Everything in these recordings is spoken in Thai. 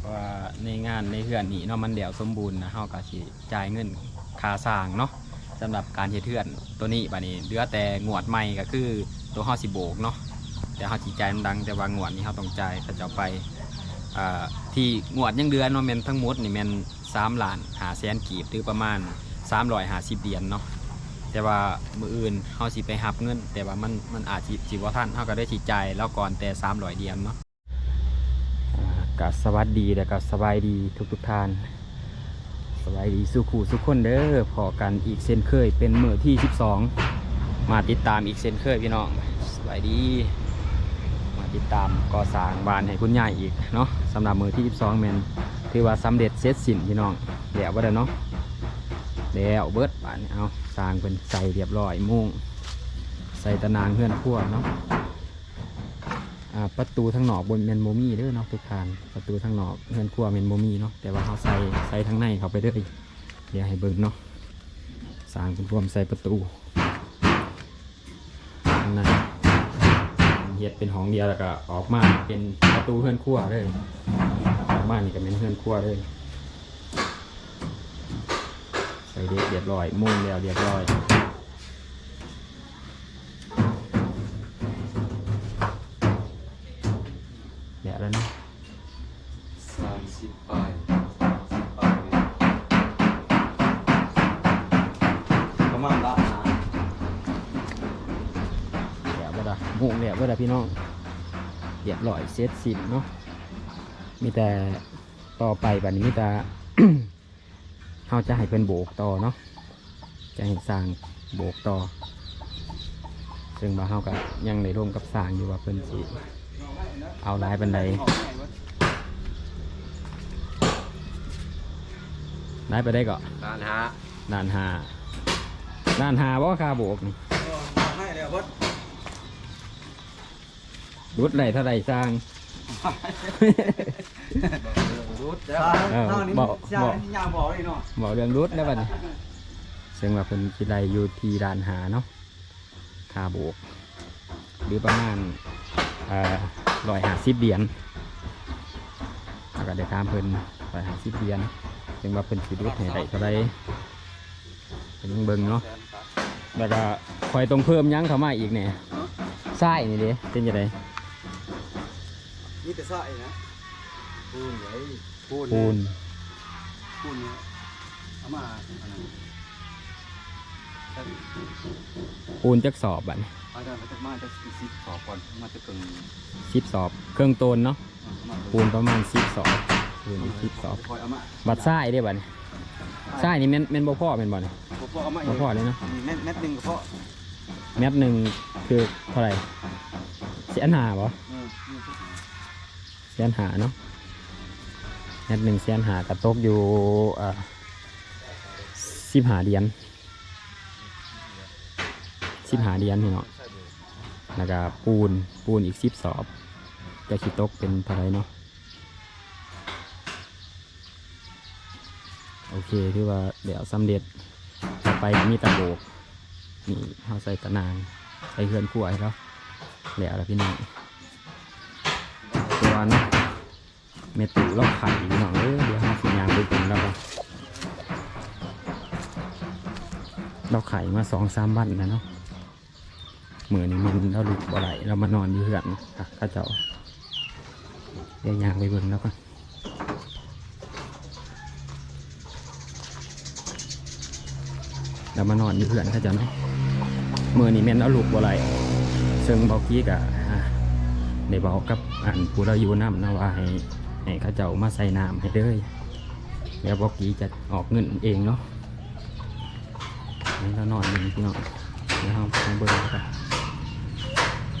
เพราะว่าในงานในเฮือนนี่เนาะมันเดี่ยวสมบูรณ์นะเฮาก็สิจ่ายเงินค่าสร้างเนาะสำหรับการเฮ็ดเฮือนตัวนี้บัดนี้เหลือแต่งวดใหม่ก็คือตัวเฮาสิโบกเนาะแต่เฮาสิจ่ายมันดังแต่ว่างวดนี้เฮาต้องจ่ายเขาเจ้าไปอ่าที่งวดยังเดือนเนาะแม่นทั้งหมดนี่แม่น3ล้าน5แสนกีบหรือประมาณ350เหรียญเนาะแต่ว่ามืออื่นเฮาสิไปรับเงิน แต่ว่ามันมันอาจสิสิบ่ทันเฮาก็ได้สิจ่ายแล้วก่อนแต่300เหรียญเนาะ กับสวัสดีและกับสบายดีทุกทุกท่าน สบายดีสุขูสุขคนเด้อพอกันอีกเส้นเคยเป็นเมือที่ 12 มาติดตามอีกเส้นเคยพี่น้องสบายดี มาติดตามก่อสร้างบ้านให้คุณยายอีกเนาะสำหรับมือที่ 12แมนถือว่าสำเร็จเสร็จสิ้นพี่น้องเดี๋ยวว่าเด้อเนาะแล้วเบิดบ้านนี้เอาสร้างเป็นใส่เรียบร้อยมุ้งใส่ตะนางเพื่อนขั้วเนาะ ประตูทางนอกบนเมนโมมี่เด้อเนาะทุกทานประตูทางนอกเงินครัวเมนโมมี่เนาะแต่ว่าเขาใส่ใส่ทางในเขาไปเด้อเดี๋ยวให้เบิ่งเนาะสร้างเป็นรวมใส่ประตูข้างในเฮ็ดเป็นห้องเดียวแล้วก็ออกมาเป็นประตูเฮือนครัวเลยออกมานี่ก็เป็นเฮือนครัวเลยใส่เด็กเรียบร้อยมุงแล้วเรียบร้อย สิบปสิบปประมาณละนะเดี๋ยวบ่ได้มุงเดี๋ยวบ่ได้พี่น้องเรียบร้อยเสร็จสิ้นเนาะมีแต่ต่อไปแบัดนี้มีแต่ เขาจะให้เพิ่นโบกต่อเนาะจะให้สร้างโบกต่อ ซึ่งว่าเขาก็ยังในร่วมกับสร้างอยู่ว่าเพิ่นสิเอาหลายบันได หลายไปได้ก็ร้านฮะนานหาด้านหาบ่ค่าโบกนี่ให้เลยวัดรุดไหลเท่าไรสร้าง รูดเออบอกบอก ยางบอกเลยเนาะบอกเรื่องรุดแล้วบัดนี้ซึ่งว่าเป็นกีฬาอยู่ที่ด้านหาเนาะค่าโบก หรือประมาณร้อยห้าสิบเหรียญแล้วก็ได้ตามเพิ่นร้อยห้าสิบเหรียญ ซึ่งว่าเพิ่นสิรุดให้ได้เท่าไรเป็นยังเบิ่งเนาะแล้วก็คอยต้องเพิ่มหยั้งเข้ามาอีกเนี่ยไส้นี่เด้เป็นยังไงนี่แต่สายนะปูนเลยปูนปูนปูนเนี่ยเอามาปูนจักสอบบัดนี้อาจารย์จะมาจะสิบสอบก่อนมาจะกึ่งสิบสอบ เครื่องโตนเนาะมาปูนประมาณสิบสอบ ปูนสิบสอบคอยเอามาบัดไส้ได้บัดนี้ไส้นี่แม่นแม่นบ่พ่อแม่นบ่เนี่ยพอเอามาบ่พ่อเลยเนาะเม็ดเม็ดหนึ่งก็พอแมตหนึ่งคือเท่าไหร่เสียนหาบ่เออเสียนหาเนาะแมตหนึ่งเสียนหากระตกอยู่อ่าสิบหาเหรียญสิบหาเหรียญพี่เนาะแล้วก็ปูนปูนอีกสิบสอบจะคิดตกเป็นเท่าไหรเนาะ โอเคที่ว่าเดี๋ยวสำเร็จต่อไปมีตะโบกนี่เขาใส่ตะนางใส่เฮือนกล้วยแล้วแล้วละพี่น้องตัวนาะเมตุเราไข่พี่น้องเอ้ยเดี๋ยวห้าสิยางไปถึงแล้วก็เราไข่มาสองสามวันแล้วเนาะเหมือนมันเราลุกบ่ไหลเรามานอนอยู่เฮือนค่ะข้าเจ้าเดี๋ยวยางไปเบิ่งแล้วก็ เรามานอนอยู่เฮือนเข้าเจ้าเนาะมือนี่แม่นเราลุกบ่ไหลซึ่งบอกกี้กะได้บอกกับอันผู้เราอยู่น้ำนะว่าให้ให้เข้าเจ้ามาใส่น้ำให้เลยแล้วบอกกี้จะออกเงินเองเนาะนี่เรานอนอยู่นี่พี่น้องเดี๋ยวเราไปเบิ่งกัน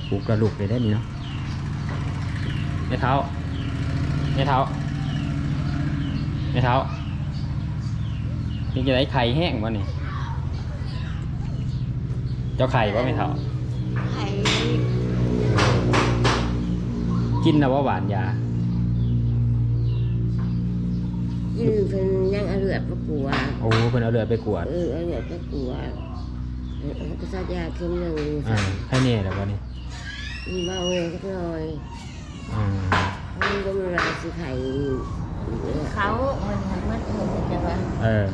ปลูกกระดูกเลยได้นี่เนาะไม่เท้าไม่เท้าไม่เท้านี่จะได้ไข่แห้งวะนี่ เจ้าไข่วะไม่เท้าไข่กินนะว่าหวานยายืนเป็นยังเอาเลือดประกวดโอ้เพิ่นเอาเลือดไปกวดเออเอาเลือดประกวดแล้วก็สัญญาเข็มหนึ่งอ่าให้เน่แล้ววะนี่มีเบาเลยสักหน่อยอ่ามันก็ไม่ไรสิไข่เขามันมันมันเห็นแต่ว่าเออ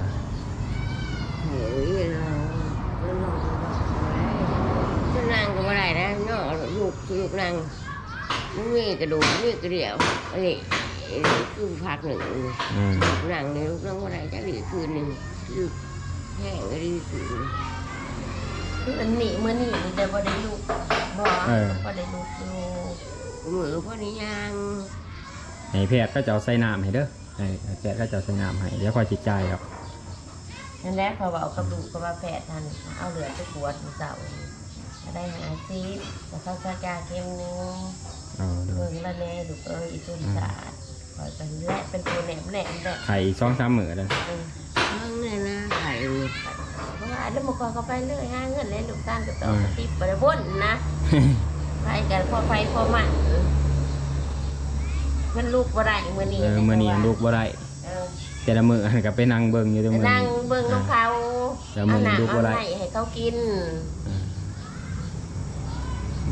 ไข่เวลาแล้วนอนก็นางก็ไม่ได้นะนอก ลูกลูกนางมันมีกระดูกมีกระเดี่ยวอันนี้อันนี้คือพักหนึ่งอืมลูกนางเนี่ยลูกนางไม่ได้จะดีคืนหนึ่งคือแห้งก็ดีคืนคืออันนี้มื้อนี้นี่แต่บ่ได้ลูกบ่เออบ่ได้ลูกอยู่มือพอนี้ยังให้แพทย์ก็จะเอาใส่น้ำให้เด้อให้ให้แพทย์ก็จะเอาใส่น้ำให้เดี๋ยวคอยจิตใจายครับนั่นแหละเขาว่าเอากระดูกก็ว่าแพทย์ทันเอาเหลือไปกวดมื้อเช้า ก็ได้หาซีดแล้วเขาซักยาเข็มหนึงเอาเด้อเบิ่งละแน่ลูกเอ้ยอีตุนสาดคอยเป็นแหละเป็นตัวแหนมแหนมแบบไข่อีกสองสามมื้อเลยเออเพิ่งเนี่ยนะไข่เพราะว่าแล้วมันก็เข้าไปเลยหาเงินเลยลูกตามกับต่อกระติบบ่ได้บ่นนะ ไปกันพอไปพอมันมันลูกบ่ได้มื้อนี้เออมื้อนี้ลูกบ่ได้เออแต่ละมื้อก็ไปนั่งเบิ่งอยู่แต่มื้อนั่งนี้ เบิ่งน้องเขาแต่มื้อนี้ลูกบ่ได้เอาน้ำเอาให้เขากินอืม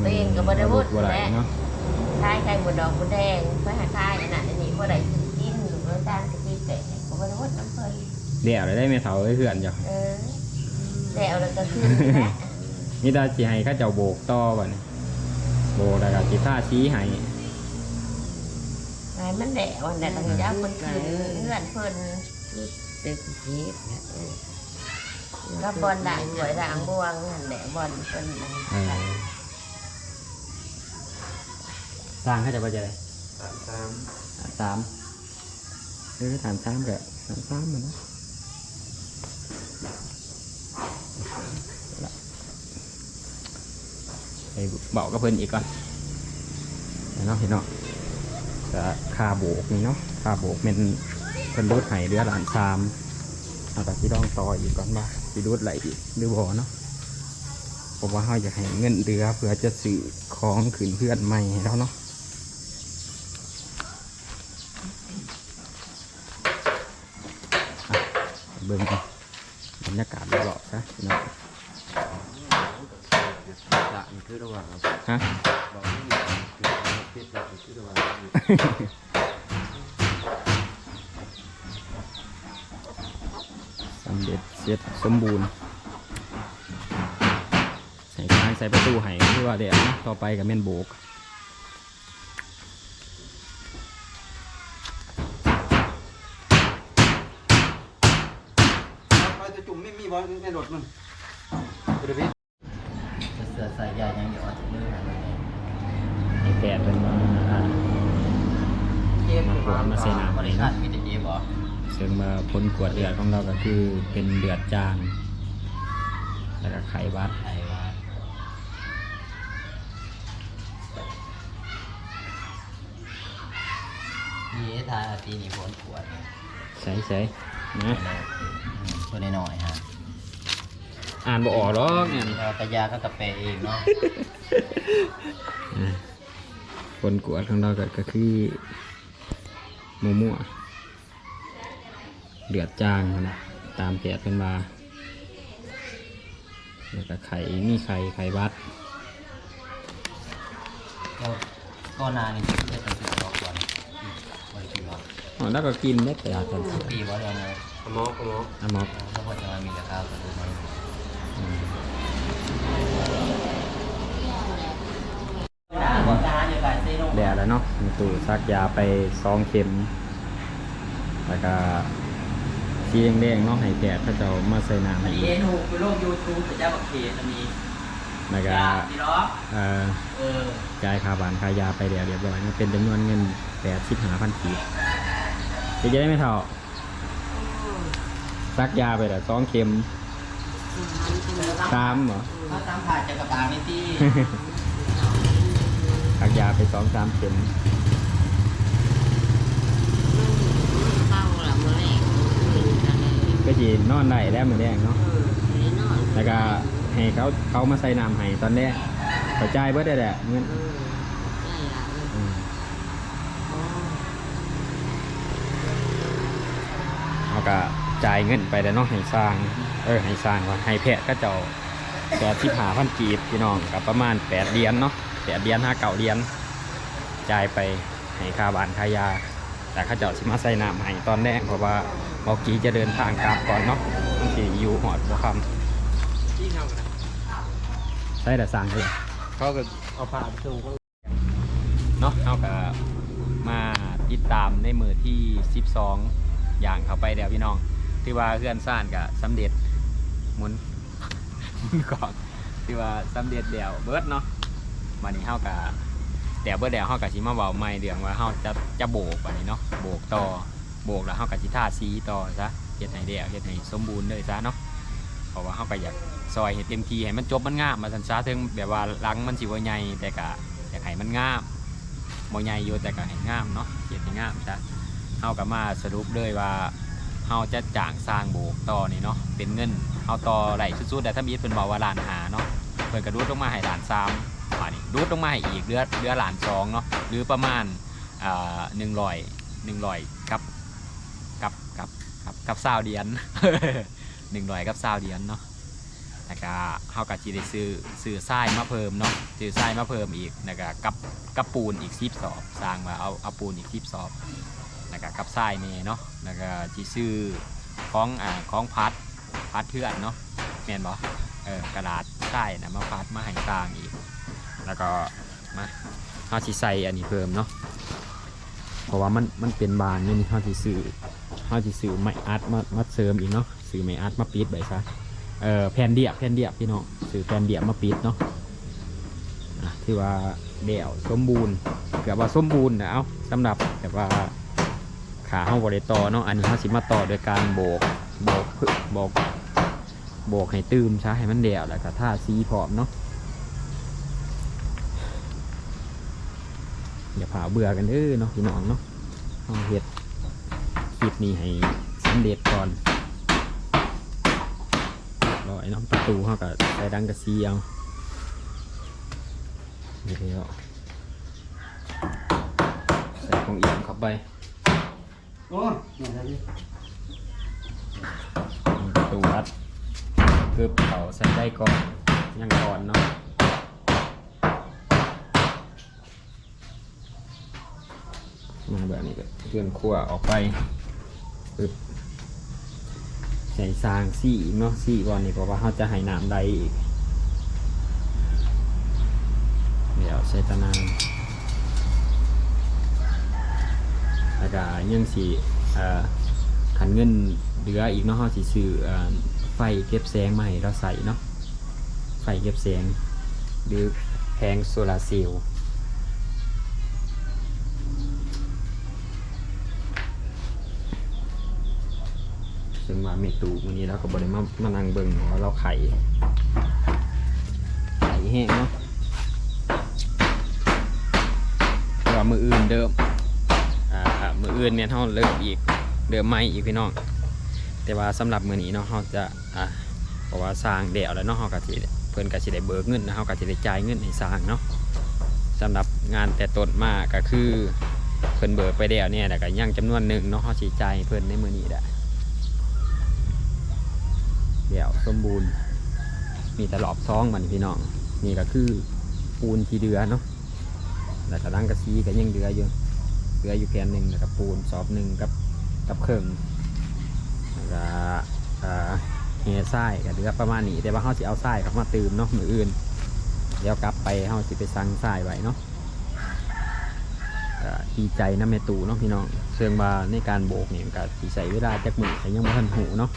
ตัวเองก็บ่ได้พูดลูกบ่ได้แหละเนาะคายไข่หมดดอกหมดแดงไปหาคายอันนั้นอันนี้บ่ได้ซื้อกินหรือว่าจานก็สิแต่ก็บ่ได้พูดน้ำเพิ่นเดี๋ยวได้แม่เฒ่าเอ้ยเพื่อนจ้ะเออแล้วแล้วก็ขึ้นแหละนี่ตาสิให้เขาเจ้าโบกต่อบัดนี้โบกแล้วก็สิท่าชี้ให้ไอ้มันแดดวันแดดต้องจับมันขึ้นเงื่อนเพิ่นเด็กชีสก็บอลด่างสวยด่างบวงนั่นแหละบอลเพิ่นน่ะ เออ สร้างเขาจะไปจะได้สามสามฐานสามเออฐานสามกับฐานสามมันนะไปเบากับเพิ่นอีกก่อนเนาะเห็นเนาะจะคาโบกนี่เนาะคาโบกเป็นเพิ่นรูดไห้เรือหลานสามเอาแต่ที่ต้องต่ออีกก่อนว่าสิรูดไหลอีกหรือบ่เนาะผมว่าเขาอยากให้เงินเรือเพื่อจะซื้อของขืนเพื่อนใหม่ให้เราเนาะ เบิ่งกันบรรยากาศรอบๆซะพี่น้องละมันคือระหว่างฮะ บอกไม่มีคือเพชรละนคือระหว่างสำเร็จเสร็จสมบูรณ์ ใส่ทางใส่ประตูให้คือว่าเดี๋ยวนะต่อไปกับแม่นโบก รถมันกระเบนเสือใส่ยายังเดี๋ยวเอาถุงมือหาเลยให้แพทย์เป็นมาอ่าเกมมาขวดมาใส่น้ำบริษัทมีแต่เกมเหรอซึ่งมาพ้นกวดเลือดของเราก็คือเป็นเลือดจางแล้วก็ไขหวัดไทยว่าพี่ทายปีนี้ผลขวดเนี่ยใส่ใส่นะตัวน้อยๆฮะ อ่านบ่ออกหรอกเนี่ยเรากระยาก็กระเปเองเนาะอะคนกวดของเราก็ก็คือหมูมั่วเลือดจางนั่นนะตามแผดเป็นมาแล้วก็ไข่มีไข่ไข่วัดก็ก็นานนี่จะเป็นสิบสองวันบริสุทธิ์หรออ๋อแล้วก็กินได้แต่ละกันปีว่าเรียนไงขมอกขมอกอะมอกถ้าพอจะมามีราคาก็ดูมัน แดดแล้วเนาะมีตู้ซักยาไปซองเข็ม แล้วก็สีแดงๆเนาะให้แผดเขาเจะมาใส่น้ำให้อันอีนี้กถูกคือโลกยูทูบแต่เจ้าบักเขตมีแล้วก็ยาดีหรอเอ่อเออจ่ายค่าบานค่ายาไปเดี๋ยวเรียบร้อยมันเป็นจำนวนเงินแปดสิบห้าพันกีบเดี๋ยวจะได้ไม่เท่าซักยาไปแต่สองเข็ม สามเหรอถ้าตามผ่านจะกระตางนี่ที่ซักยาไปสองสามเข็มเต้าละมือแรกเป็นอะไรก็จีนอนได้แล้วมือแดงเนาะเออไม่ได้นอนแล้วก็ให้เขาเขามาใส่น้ำให้ตอนแรกกระจายเบิดได้แหละเงินเออใช่ละ จ่ายเงินไปแล้วเนาะให้สร้าง เออให้สร้างว่าให้แพทย์ก็เจ้าแปดสิบห้าพันกีบพี่น้องกับประมาณแปดเดือนเนาะแปดเดือนห้าเก่าเดือนจ่ายไปให้ค่าบานค่ายา แต่ข้าเจ้าสิมาใส่น้ำให้ตอนแรกเพราะว่าบอกี้จะเดินทางกลับก่อนเนาะบางทีอยู่หอดบ่คำใช่แต่สั่งเลยเขาก็เอาผ้าไปส่งเขาเนาะเขาก็มาติดตามในมือที่ 12 อย่างเข้าไปแล้วพี่น้อง ที่ว่าเพื่อนซ่านกับสำเร็จหมุนหมุนก่อนที่ว่าสำเร็จเดียวเบิร์ดเนาะวันนี้เฮากับแต่เบิร์ดเดียวเฮากับชิมาเบาไม่เดืองว่าเฮาจะจะโบกวันนี้เนาะโบกต่อโบกแล้วเฮากับชิท่าซีต่อซะเฮ็ดให้เดียวเฮ็ดให้สมบูรณ์เลยซะเนาะเพราะว่าเฮาก็อยากซอยเฮ็ดเต็มทีให้มันจบมันงามมาสันซะถึงแบบว่าลังมันสิบ่ใหญ่แต่ก็อยากให้มันงามบ่ใหญ่อยู่แต่ก็ให้งามเนาะเขียนให้งามจ้ะเฮาก็มาสรุปเลยว่า เฮาจะจ้างสร้างโบกต่อนี่เนาะเป็นเงินเฮาต่อไหลสุดๆแต่ถ้ามีเพิ่นบอกว่าล้านหาเนาะเพิ่นก็ดูดลงมาให้ล้านสามป่านนี้ดูดลงมาให้อีกเดือเดือล้านสองเนาะหรือประมาณอ่า100 100กับกับกับกับกับซาวเดียน100กับซาวเดียนเนาะแล้วก็เฮาก็สิได้ซื้อซื้อทรายมาเพิ่มเนาะซื้อทรายมาเพิ่มอีกแล้วก็กับกับปูนอีกสิบสอบสร้างมาเอาเอาปูนอีกสิบสอบ แล้วก็กับทรายนี่เนาะแล้วก็จีซื้อของอ่าของพัดพัดเทือนเนาะแม่นบ่เออกระดาษทรายนะมาพัดมาให้สร้างอีก แล้วก็มาเฮาสิใส่อันนี้เพิ่มเนาะเพราะว่ามันมันเป็นบานนี่เฮาสิซื้อเฮาสิซื้อไม้อัดมามาเสริมอีกเนาะซื้อไม้อัดมาปิดไว้ซะเออแผ่นเดียบแผ่นเดียบพี่น้องซื้อแผ่นเดียบมาปิดเนาะอะที่ว่าเดี่ยวสมบูรณ์เกือบว่าสมบูรณ์นะเอาสำหรับแบบว่า ขาเฮาบริต่อเนาะอันนี้เฮาสิมาต่อโดยการโบกโบกพึโบกโบกให้ตืมช้าให้มันเดี่ยวแล้วก็ท่าซีพร้อมเนาะอย่าผ่าเบื่อกันเด้อเนาะพี่น้องเนาะเฮาเฮ็ดคลิปนี้ให้สำเร็จก่อนรอยเนาะประตูเฮาก็ใส่ดังกระซีเอาเดี๋ยวใส่ของเอี่ยมเข้าไป โอ้ยเนี่ยนะนี่ตูวัดเกือบเขาใส่ได้ก่อน ยังก่อนเนาะมาแบบนี้ก็เคลื่อนขั้วออกไปปึ๊บใส่ซางซี่เนาะซี่ก่อนนี่เพราะว่าเขาจะให้น้ำได้อีก เดี๋ยวใช้ตะนางแล้ว ก็ยังสีขันเงินเหลืออีกเนาะเฮาสิซื้อเอ่อไฟเก็บแสงมาให้เราใส่เนาะไฟเก็บแสงหรือแผงโซลาเซลล์ซึ่งว่าเมตูวันนี้เราก็บริมามานั่งเบิ่งว่าเราไข่ไข่แห้งเนาะแต่ว่ามืออื่นเดิม มืออื่นเนี่ยเขาเริ่มอีกเดิมไม่อีกพี่น้องแต่ว่าสำหรับมือนี้เนาะเขาจะอ่าเพราะว่าสร้างเดี่ยวแล้วเนาะเขาก็สิเพิ่นก็สิได้เบิกเงินนะเขาก็สิได้จ่ายเงินให้สร้างเนาะสำหรับงานแต่ต้นมาก็คือเพิ่นเบิกไปเดี่ยวเนี่ยแต่ก็ยังจำนวนหนึ่งเนาะเขาสิจ่ายให้เพิ่นในมือนี้แหละเดี่ยวสมบูรณ์ มีแต่รอบซองมันพี่น้องนี่ก็คือปูนที่เดือเนาะแล้วก็ร่างกระซีก็ยังเหลืออยู่ เหลืออยู่แผ่นหนึ่งแล้วก็ปูนสอบหนึ่งกับกับเครื่องแล้วก็อ่าเฮทรายก็เหลือประมาณนี้แต่ว่าเขาสิเอาทรายกลับมาตืมเนาะมืออื่น เดี๋ยวกลับไปเขาสิไปสั่งทรายไว้เนาะดีใจนะแม่ตู่เนาะพี่น้องเชิงว่าในการโบกเนี่ยก็สิใส่เวลาจักมือแต่ยังไม่ทันหูเนาะ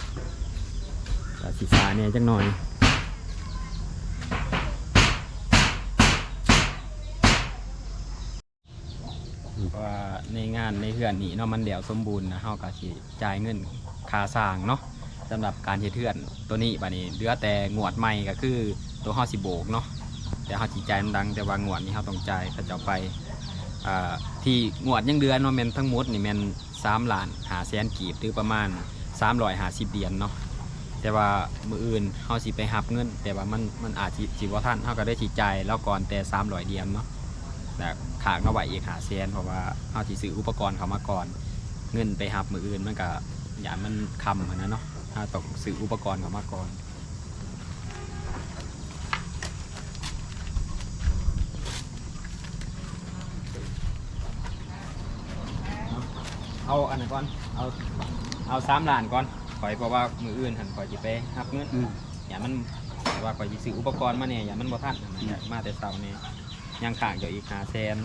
สิสาเนี่ยจักหน่อย ว่า ในงานในเฮือนนี้เนาะมันเดี่ยวสมบูรณ์นะเฮาก็สิจ่ายเงินค่าสร้างเนาะสำหรับการเฮ็ดเฮือนตัวนี้บัดนี้เหลือแต่งวดใหม่ก็คือตัวเฮาสิโบกเนาะแต่เฮาสิจ่ายมันดังแต่ว่างวดนี้เฮาต้องจ่ายเขาเจ้าไปที่งวดยังเดือนเนาะแม่นทั้งหมดนี่แม่น3ล้าน5แสนกีบหรือประมาณ350เหรียญเนาะแต่ว่ามืออื่นเฮาสิไปรับเงิน แต่ว่ามันมันอาจสิบ่ทันเฮาก็ได้สิจ่ายแล้วก่อนแต่300เหรียญเนาะ แต่ขางเอาไว้อีกหาเซียนเพราะว่าเอาที่ซื้ออุปกรณ์เขามาก่อน เงินไปหับมืออื่นมันก็อย่ามันคำอะนะเนาะถ้าต้องซื้ออุปกรณ์เขามาก่อนเอาอันนั้นก่อน เอา เอาสามล้านก่อนข่อยเพราะว่ามืออื่นหันข่อยจะไปรับเงินอืมอย่ามันแต่ว่าข่อยสิซื้ออุปกรณ์มาเนี่ยอย่ามันบ่ทันนะอย่ามาแต่เช้าเนี่ย ยังข้างอยู่อีก5แสน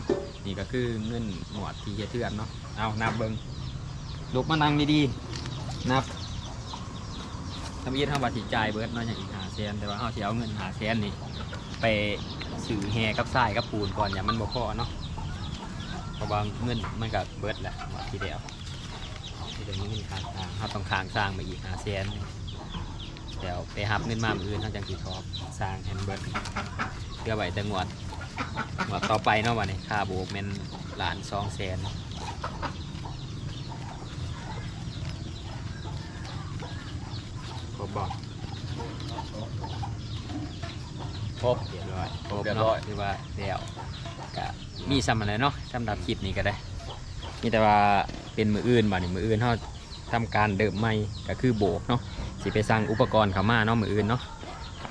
นี่ก็คือเงินหนวดที่เฮ็ดเทือนเนาะเอานับเบิ่งลุกมานั่งดีๆนับทำอีททำบัตรจ่ายเบิดเนาะอย่างอีก5แสนแต่ว่าเฮาสิเอาเงิน5แสนนี่ไปซื้อแฮกับทรายกับปูนก่อนอย่ามันบ่พอเนาะเพราะว่าเงินมันก็เบิดแหละว่าทีเดียวทีเดียวนี้เงินค้างสร้างเฮาต้องค้างสร้างไปอีก5แสนเดี๋ยวไปหับเงินมามืออื่นเขาจังสีทอบสร้างแฮมเบอร์เพื่อไว้แต่งวด วดต่อไปเนาะวันนี้ค่าโบกเป็นหลานสองแสนครบบอกครบเรียบร้อยครบเรียบร้อยเนาะคือว่าเดี๋ยวก็มีซ้ำอะไรเนาะสำหรับคลิปนี้ก็ได้ มีแต่ว่าเป็นมืออื่นบ่นี่มืออื่นเขาทำการเดิมใหม่ก็คือโบกเนาะสิไปสั่งอุปกรณ์เขามาเนาะมืออื่นเนาะฝา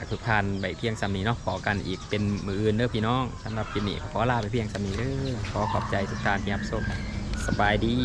กทุกท่านไปเพียงสำนี้เนาะขอกันอีกเป็นมืออื่นเด้อพี่น้องสำหรับคลิปนี้ขอลาไปเพียงสำนีเด้อขอขอบใจทุกท่านที่รับชมสบายดี